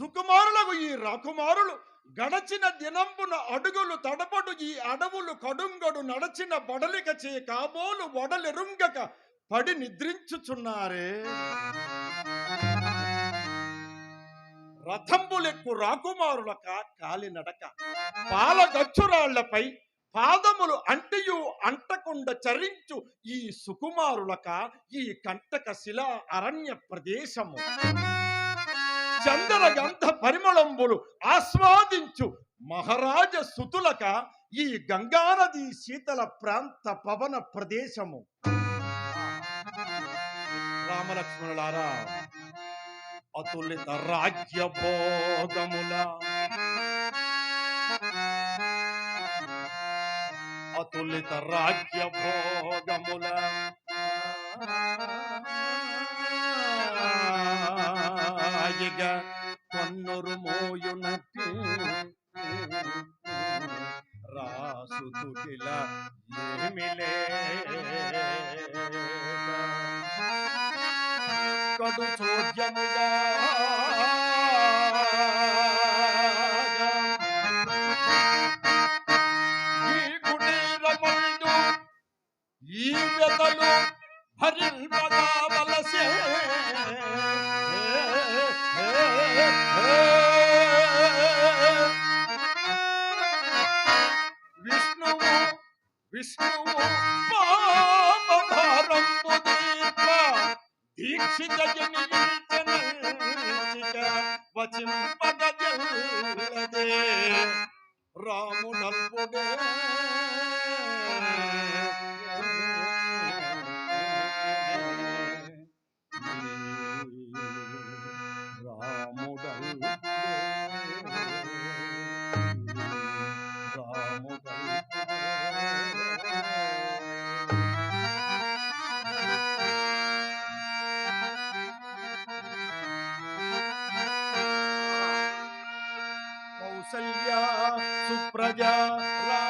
సుకుమారులకు ఈ రాకుమారులు గడచిన దినంబున అడుగులు తడబడు ఈ అడవులు కడుంగడు నడచిన బడలిక చే కాబోలు వడలెరుంగక పడి నిద్రించుచున్నారే. రథంబులెక్కు రాకుమారులక కాలినడక పాలగచ్చురాళ్ళపై పాదములు అంటియు అంటకుండా చరించు ఈ సుకుమారులక ఈ కంటక శిలా అరణ్య ప్రదేశము. చందన గంధ పరిమళంబులు ఆస్వాదించు మహారాజ సుతులక ఈ గంగానది శీతల ప్రాంత పవన ప్రదేశము. రామలక్ష్మణులారా అతులిత రాజ్య భోగముల అతులిత రాజ్య భోగముల ఇక కొన్నురు మోయునట్టు. రాసుతుకిల ఏమిలే కడు చోద్యముగా. ఈ కుటీరమందు వ్యతలు ವಿಷ್ಣುವು ವಿಷ್ಣುವು ಪಾಮಧಾರಂಬು ದೀಪ ದೀಕ್ಷಿತ ಜನಿಗಿರಿಚನಿಗ ವಚಿಂಪಗದಲ್ಲದೆ ರಾಮುನಲ್ಪುಡೆ राजा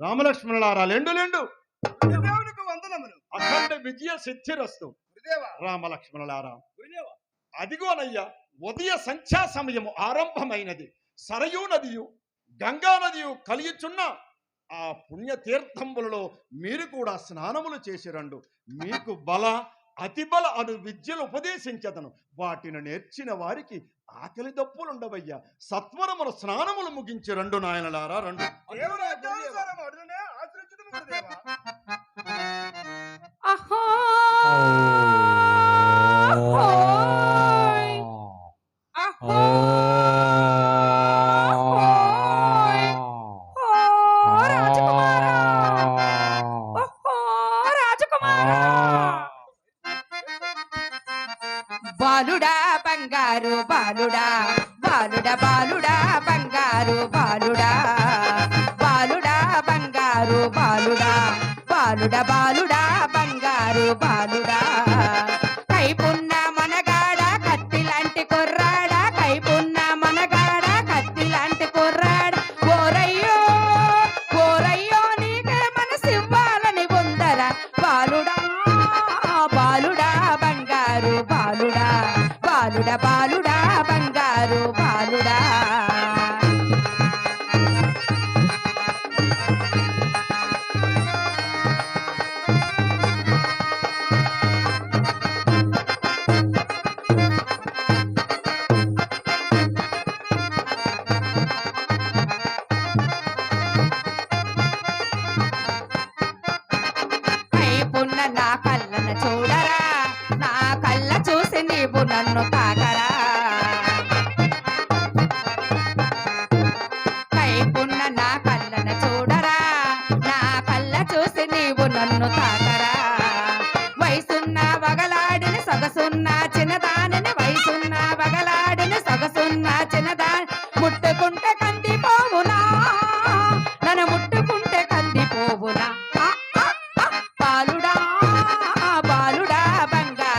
రామలక్ష్మణులారా లెండు లెండు. గురుదేవునికి వందనములు. అఖండ విజయ సిద్ధిరస్తు. రామలక్ష్మణులారా అదిగోనయ్యా ఉదయ సంధ్యా సమయము ఆరంభమైనది. సరయూ నదియు గంగా నదియు కలియుచున్న ఆ పుణ్య తీర్థంబులలో మీరు కూడా స్నానములు చేసి రండు. మీకు బల అతిబల అను విద్యలు ఉపదేశించదను. వాటిని నేర్చిన వారికి ఆకలి దప్పులుండవయ్యా. సత్వరమును స్నానములు ముగించి రండు నాయనలారా రండు. అహో! బంగారు బాలుడా బాలుడా బాలుడా బంగారు బాలుడా బాలుడా బంగారు బాలుడా బాలుడా బాలు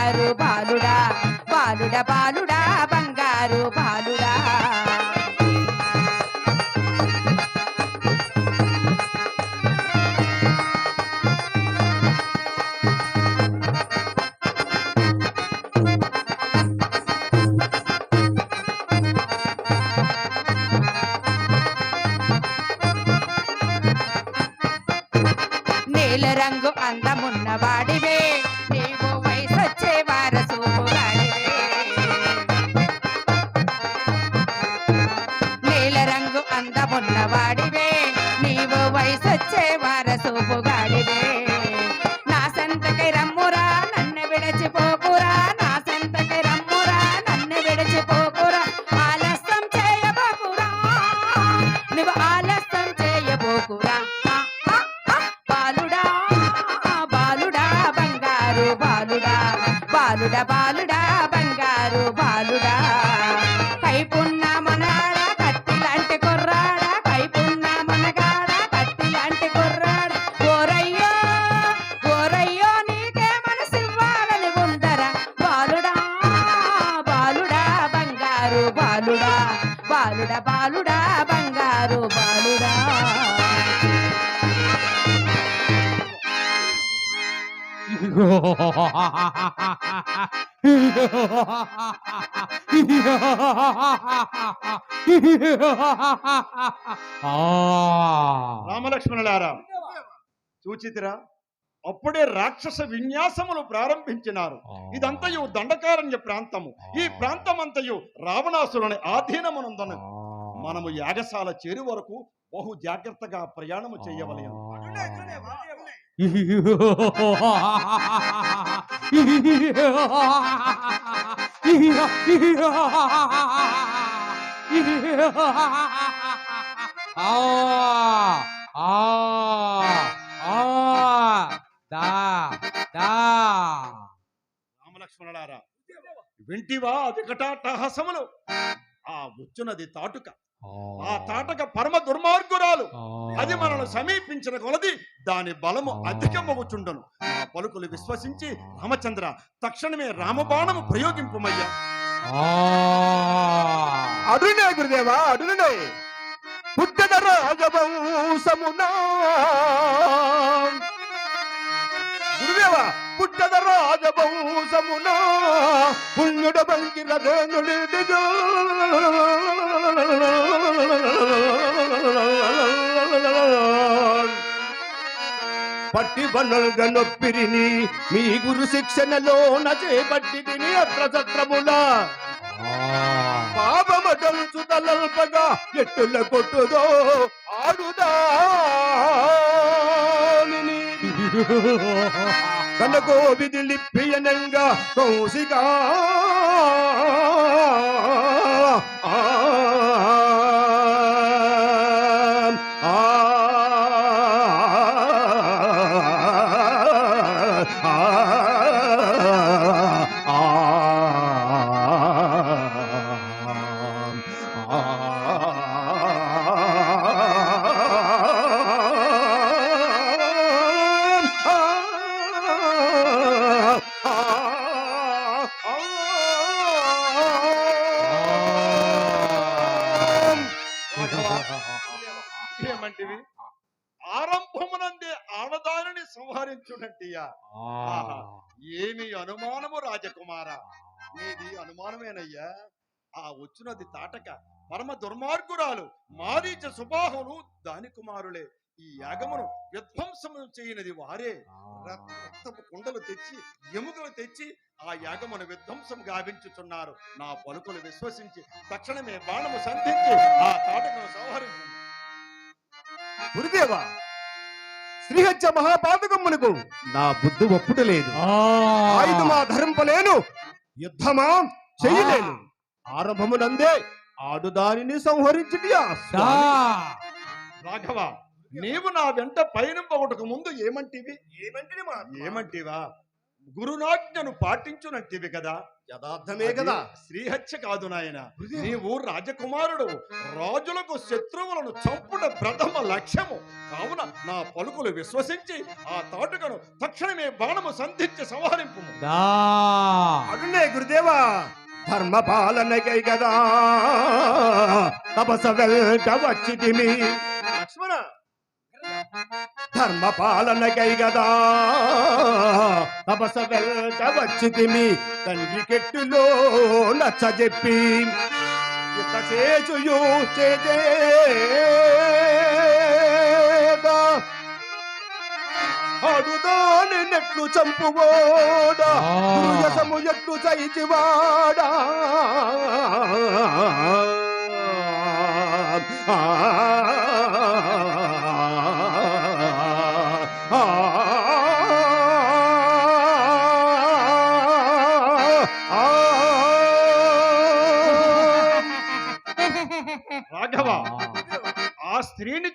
బాలుడ బాలుడా బంగారు బాలుడా. నీల రంగు అందమున్న வண்ண வாடிவே. బాలుడా బాలుడా బంగారు బాలుడా. రామలక్ష్మణులారా సూచితిరా అప్పుడే రాక్షస విన్యాసములు ప్రారంభించినారు. ఇదంతయు దండకారణ్య ప్రాంతము. ఈ ప్రాంతమంతయు రావణాసురుని ఆధీనమునందున మనము యాగశాల చేరు వరకు బహు జాగ్రత్తగా ప్రయాణము చేయవలెను. అటునే, వింటివా వికటాటహాసములు ఆ వచ్చునది తాటుక. ఆ. తాటక పరమ దుర్మార్గురాలు. అది మనను సమీపించిన కొలది దాని బలము అధికమగుచుండను. ఆ పలుకులు విశ్వసించి రామచంద్ర తక్షణమే రామబాణము ప్రయోగింపుమయ్యా. అడునే గురుదేవా అడునే పుట్టద రాజవంశమునా. గురుదేవా పుట్టద రాజవంశమునా పుణ్యుడ బంకిరధనుడిదిగో పట్టి వనరుగ నొప్పిరిని మీ గురు శిక్షణలో నచేపట్టి తిని అత్ర సత్రములా పాపమటల్చు తలల్పగా ఎట్టుల కొట్టుదో ఆడుదా కనకో విధిలిప్పియనంగా కౌశికా ఆ, ఏమి అనుమానము రాజకుమార? నీది అనుమానమేనయ్యా? ఆ వచ్చునది తాటక పరమ దుర్మార్గురాలు మారీచ సుబాహును దాని కుమారులే. ఈ యాగమును విధ్వంసము చేయనది వారే. రక్- రక్తపు కుండలు తెచ్చి ఎముకలు తెచ్చి ఆ యాగమును విధ్వంసం గావించుచున్నారు. నా పలుకులు విశ్వసించి తక్షణమే బాణము సంధించి ఆ తాటకను సంహరించు. గురుదేవా శ్రీహత్య మహాపాతకమ్మునకు నా బుద్ధి ఒప్పుటలేదు ఆయుధమా ధరింపలేను. యుద్ధమా చెయ్యలేను ఆరంభమునందే ఆడుదానిని సంహరించిటియా రాఘవ నీవు నా వెంట పయనింపబడక ముందు ఏమంటివి? ఏమంటే ఏమంటివా? గురునాజ్ఞను పాటించునంటివి కదా. యథార్థమే కదా. శ్రీహత్య కాదు నాయన. నీవు రాజకుమారుడు. రాజులకు శత్రువులను చంపుట ప్రథమ లక్ష్యము. కావున నా పలుకులు విశ్వసించి ఆ తాటుకను తక్షణమే బాణము సంధించి సంహరింపు అడునే గురుదేవా ధర్మ పాలనకై కదా. తపస వచ్చితిమి. లక్ష్మణ! ధర్మ పాలనకై కదా తపస వెల్ట వచ్చితిమి తండ్రి కెట్టులో నచ్చ చెప్పి చేచుయు చేదేగా అడుదాని నెట్లు చంపువాడా దుర్యసము ఎట్లు చైచివాడా.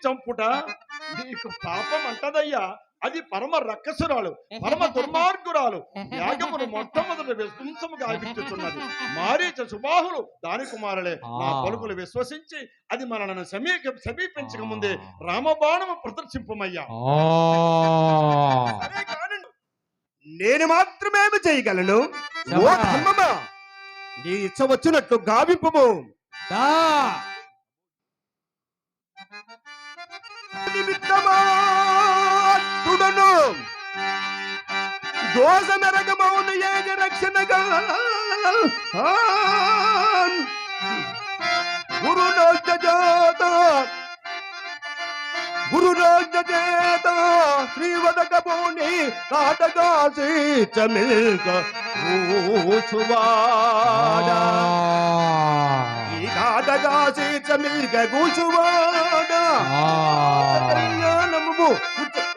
చంపుట నీకు పాపం అంటదయ్యా అది పరమ రక్కసురాలు పరమ దుర్మార్గురాలు. యాగమును మొట్టమొదటి విధ్వంసము గావించుతున్నది మారీచ సుబాహులు దాని కుమారులే. నా పలుకులు విశ్వసించి అది మనలను సమీక సమీపించక ముందే రామబాణము ప్రదర్శింపమయ్యా. నేను మాత్రమేమి చేయగలను? నీ ఇచ్చ వచ్చినట్లు గావింపము. దోషమెరగమౌను ఏగ రక్షణగా. గురునాథ జాత గురురాజ చేత శ్రీవదకపోని నాటగా సీచమిల్క కూచువాడా. ఈ నాటగా సీచమిల్క కూచువాడా. కళ్యాణము రాఘవ,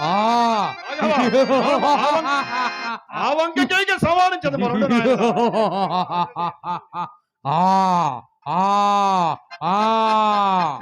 ఆ. సవారించదు మరొకడు నాయనా. ఆ. ఆ. ఆ.